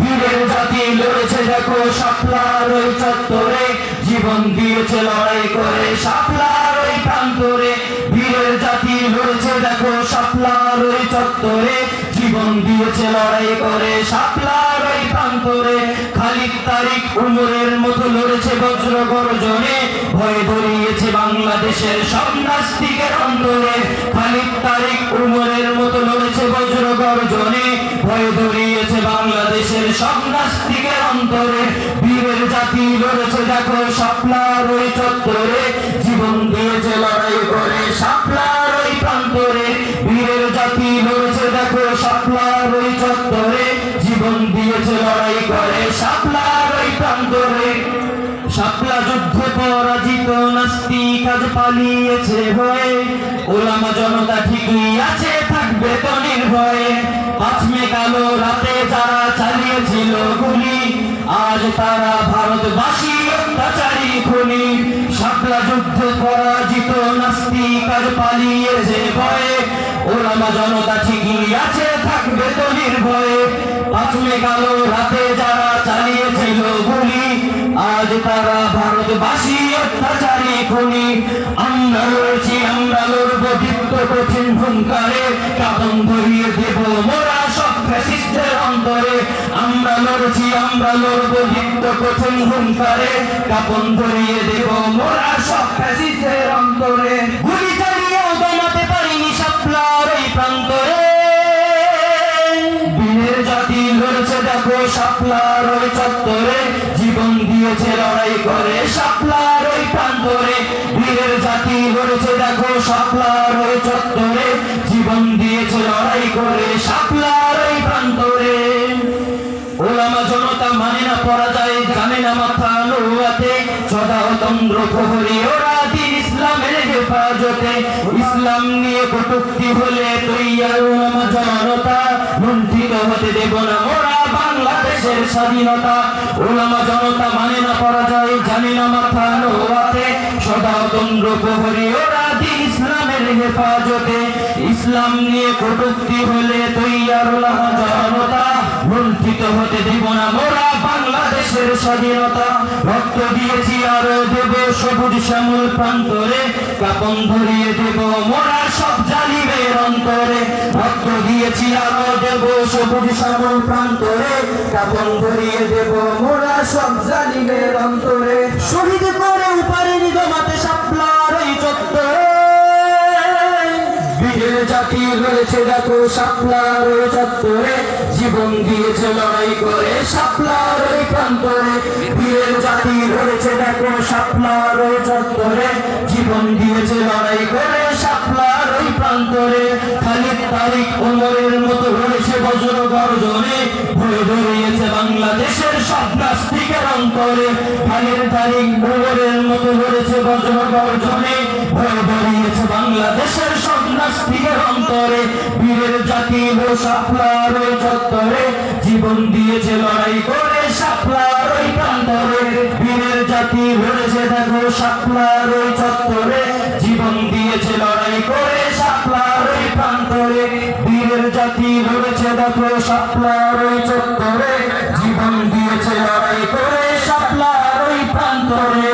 বীরের জাতি লড়েছে, দেখো শাপলার ওই চত্বরে। জীবন দিয়েছে লড়াই করে শাপলার ওই প্রান্তরে। বীরের জাতি লড়েছে, দেখো শাপলার ওই চত্বরে। জীবন দিয়েছে লড়াই করে শাপলার ওই প্রান্তরে। খালিদ তারিক উমরের মতো লড়েছে বজ্র গর্জনে। ভয় ধরিয়েছে বাংলাদেশের সব নাস্তিকের অন্তরে। খালিদ তারিক উমরের মতো লড়েছে বজ্র গর্জনে। ভয় ধরিয়েছে বাংলাদেশের সব নাস্তিকের অন্তরে বীরের জাতি লড়েছে, দেখো শাপলার ওই চত্বরে জীবন দিয়েছে, লড়াই করে। শাপলার ওই প্রান্তরে বীরের জাতি লড়েছে, দেখো শাপলার ওই চত্বরে জীবন দিয়েছে, লড়াই করে। শাপলার ওই প্রান্তরে শাপলা যুদ্ধ পরাজিত নাস্তিক আজ পালিয়েছে ভয়ে। ওলামা জনতা ঠিকই আছে, থাকবে তো নির্ভয়ে। পাঁচমে কালো রাতে চালিয়েছিল গুলি আজ তারা ভারতবাসী অত্যাচারী খুনি শাপলা যুদ্ধ পরাজিত নাস্তিক আজ পালিয়েছে ভয়ে, ওলামা জনতা ঠিকই আছে, থাকবে তো নির্ভয়ে। পাঁচমে কালো রাতে যারা চালিয়েছিল গুলি আজ তারা ভারতবাসী অত্যাচারী খুনি। আমরা লড়ছি আমরা লড়বো দীপ্ত কঠিন হুঙ্কারে কাপন লড়ছি আমরা লড়বো দীপ্ত কঠিন হুঙ্কারে। কাপন ধরিয়ে দেব মোরা সব ফ্যাসিস্টের অন্তরে। গুলি চালিয়েও দমাতে পারিনি সাপলার এই প্রান্তরে। বীরের জাতি লড়েছে, দেখো শাপলার ওই চত্বরে। জীবন দিয়েছে, লড়াই করে শাপলার ওই প্রান্তরে। বীরের জাতি লড়েছে, দেখো শাপলার ওই চত্বরে। জীবন দিয়েছে, লড়াই করে শাপলার ইসলাম নিয়ে কটুক্তি হলে জনতা লুণ্ঠিত হতে দেব না ওরা বাংলাদেশের স্বাধীনতা। ওলামা জনতা মানে না পরাজয় জানে না মাথা লোয়াতে সদা প্রহরী ইসলামের হেফাজতে। ইসলাম নিয়ে কটুক্তি হলে তৈয়ার জনতা। লুণ্ঠিত হতে দেব না। মোরা বাংলাদেশের স্বাধীনতা। রক্ত দিয়েছি আরও দেব সবুজ শ্যামল প্রান্তরে। কাপন ধরিয়ে দেব মোরা সব জালিমের অন্তরে। রক্ত দিয়েছি আরও দেব সবুজ শ্যামল প্রান্তরে। কাপন ধরিয়ে দেব মোরা সব জালিমের অন্তরে। শহীদ করে উপারিনি জমাতে সাপলার এই চত্বরে। বীরের জাতি রয়েছে দেখো শাপলার ওই চত্বরে। জীবন দিয়েছে লড়াই করে শাপলার ওই প্রান্তরে। বীরের জাতি রয়েছে দেখো শাপলার ওই চত্বরে। জীবন দিয়েছে লড়াই করে শাপলার ওই প্রান্তরে। খালিদ তারিক ওমরের মতো বজ্র গর্জনে। বাংলাদেশের সব নাস্তিকের অন্তরে। খালিদ তারিক ওমরের মতো রয়েছে বজ্র গর্জনে। ভয় বাংলাদেশের সব নাস্তিকের অন্তরে। চত্বরে, বীরের জাতি ও সাপলার ওই চত্বরে, জীবন দিয়েছে লড়াই করে সাপলার ওই প্রান্তরে। বীরের জাতি হয়েছে দেখো সাপলার ওই চত্বরে, জীবন দিয়েছে লড়াই করে সাপলার ওই প্রান্তরে। বীরের জাতি হয়েছে দেখো সাপলার ওই চত্বরে, জীবন দিয়েছে লড়াই করে সাপলার ওই প্রান্তরে।